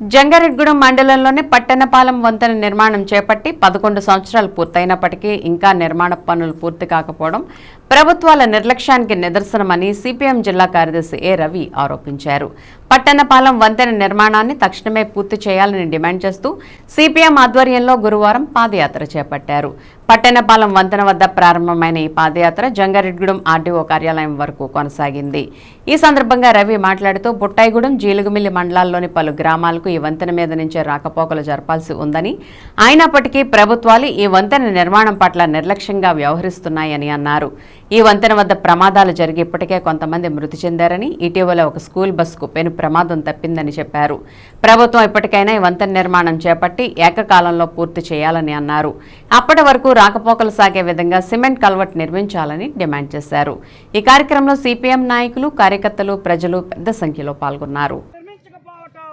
జంగారెడ్గూడెం మండలంలోని పట్టణపాలెం వంతెన నిర్మాణం చేపట్టి పదకొండు సంవత్సరాలు పూర్తయినప్పటికీ ఇంకా నిర్మాణ పనులు పూర్తి కాకపోవడం ప్రభుత్వాల నిర్లక్ష్యానికి నిదర్శనమని సిపిఎం జిల్లా కార్యదర్శి ఏ రవి ఆరోపించారు. పట్టణపాలెం వంతెన నిర్మాణాన్ని తక్షణమే పూర్తి చేయాలని డిమాండ్ చేస్తూ సిపిఎం ఆధ్వర్యంలో గురువారం పాదయాత్ర చేపట్టారు. పట్టణపాలెం వంతెన వద్ద ప్రారంభమైన ఈ పాదయాత్ర జంగారెడ్డిగూడెం ఆర్డీఓ కార్యాలయం వరకు కొనసాగింది. ఈ సందర్భంగా రవి మాట్లాడుతూ బుట్టాయిగూడెం జీలుగుమిల్లి మండలాల్లోని పలు గ్రామాలకు ఈ వంతెన మీద నుంచే రాకపోకలు జరపాల్సి ఉందని అయినప్పటికీ ప్రభుత్వాలు ఈ వంతెన నిర్మాణం పట్ల నిర్లక్ష్యంగా వ్యవహరిస్తున్నాయని అన్నారు. ఈ వంతెన వద్ద ప్రమాదాలు జరిగి ఇప్పటికే కొంతమంది మృతి చెందారని ఇటీవల ఒక స్కూల్ బస్సుకు పెను ప్రమాదం తప్పిందని చెప్పారు. ప్రభుత్వం ఇప్పటికైనా ఈ వంతెన నిర్మాణం చేపట్టి ఏకకాలంలో పూర్తి చేయాలని అన్నారు. అప్పటి వరకు రాకపోకలు సాగే విధంగా సిమెంట్ కల్వర్ట్ నిర్మించాలని డిమాండ్ చేశారు. ఈ కార్యక్రమంలో సిపిఎం నాయకులు కార్యకర్తలు ప్రజలు పెద్ద సంఖ్యలో పాల్గొన్నారు. నిర్మించకపోవటం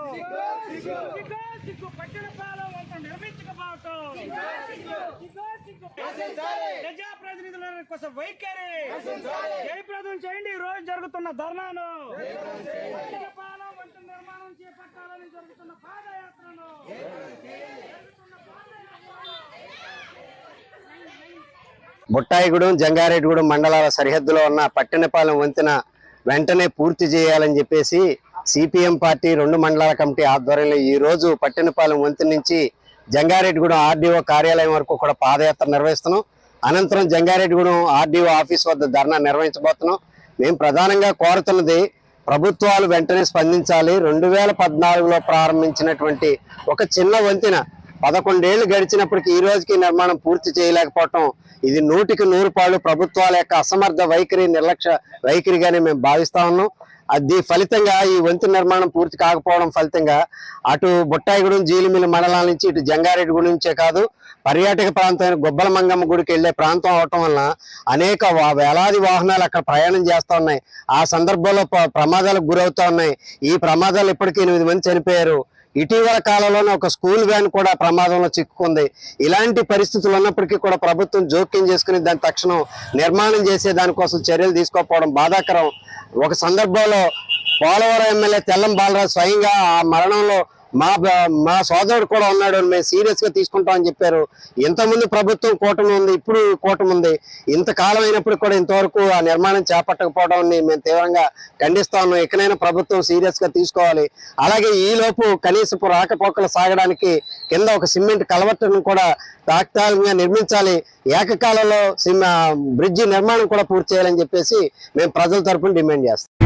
సిగ్గు సిగ్గు పట్టిన పాలన వంట నిర్మించకపోవటం సిగ్గు సిగ్గు ప్రజా ప్రతినిధుల కోసం వైఖరి. జయప్రదం చేయండి. ఈ రోజు జరుగుతున్న ధర్నాను. వంట నిర్మాణం చేపట్టాలని జరుగుతున్న పాదయాత్రను. జరుగుతున్న పాదయాత్రను. బుట్టాయిగూడెం జంగారెడ్డిగూడెం మండలాల సరిహద్దులో ఉన్న పట్టణపాలెం వంతెన వెంటనే పూర్తి చేయాలని చెప్పేసి సిపిఎం పార్టీ రెండు మండలాల కమిటీ ఆధ్వర్యంలో ఈ రోజు పట్టణపాలెం వంతెన నుంచి జంగారెడ్డిగూడెం ఆర్డీఓ కార్యాలయం వరకు కూడా పాదయాత్ర నిర్వహిస్తున్నాం. అనంతరం జంగారెడ్డిగూడెం ఆర్డీఓ ఆఫీస్ వద్ద ధర్నా నిర్వహించబోతున్నాం. మేము ప్రధానంగా కోరుతున్నది ప్రభుత్వాలు వెంటనే స్పందించాలి. రెండు వేల పద్నాలుగులో ప్రారంభించినటువంటి ఒక చిన్న వంతెన పదకొండేళ్ళు గడిచినప్పటికీ ఈ రోజుకి నిర్మాణం పూర్తి చేయలేకపోవటం ఇది నూటికి నూరు పాళ్ళు ప్రభుత్వాల యొక్క అసమర్థ వైఖరి నిర్లక్ష్య వైఖరిగానే మేము భావిస్తా ఉన్నాం. అది ఫలితంగా ఈ వంతు నిర్మాణం పూర్తి కాకపోవడం ఫలితంగా అటు బుట్టాయిగూడెం జీలిమిల్లి మండలాల నుంచి ఇటు జంగారెడ్డిగూడెం నుంచే కాదు పర్యాటక ప్రాంతమైన గొబ్బల మంగమ్మ గుడికి వెళ్ళే ప్రాంతం అవటం వలన అనేక వా- వేలాది వాహనాలు అక్కడ ప్రయాణం చేస్తూ ఉన్నాయి. ఆ సందర్భంలో ప్రమాదాలకు గురవుతూ ఉన్నాయి. ఈ ప్రమాదాలు ఇప్పటికీ ఎనిమిది మంది చనిపోయారు. ఇటీవల కాలంలోనే ఒక స్కూల్ వ్యాన్ కూడా ప్రమాదంలో చిక్కుకుంది. ఇలాంటి పరిస్థితులు ఉన్నప్పటికీ కూడా ప్రభుత్వం జోక్యం చేసుకుని దాని తక్షణం నిర్మాణం చేసే దానికోసం చర్యలు తీసుకోకపోవడం బాధాకరం. ఒక సందర్భంలో పోలవరం ఎమ్మెల్యే తెల్లం బాలరాజు స్వయంగా ఆ మరణంలో మా మా సోదరుడు కూడా ఉన్నాడు. మేము సీరియస్గా తీసుకుంటామని చెప్పారు. ఇంతకుముందు ప్రభుత్వం కూటమి ఉంది ఇప్పుడు కూటమి ఉంది. ఇంతకాలం అయినప్పుడు కూడా ఇంతవరకు ఆ నిర్మాణం చేపట్టకపోవడం మేము తీవ్రంగా ఖండిస్తా ఉన్నాం. ఎక్కడైనా ప్రభుత్వం సీరియస్గా తీసుకోవాలి. అలాగే ఈ లోపు కనీసపు రాకపోకలు సాగడానికి కింద ఒక సిమెంట్ కలవట్టును కూడా తాత్కాలికంగా నిర్మించాలి. ఏకకాలంలో సిమ్- బ్రిడ్జి నిర్మాణం కూడా పూర్తి చేయాలని చెప్పేసి మేము ప్రజల తరఫున డిమాండ్ చేస్తాం.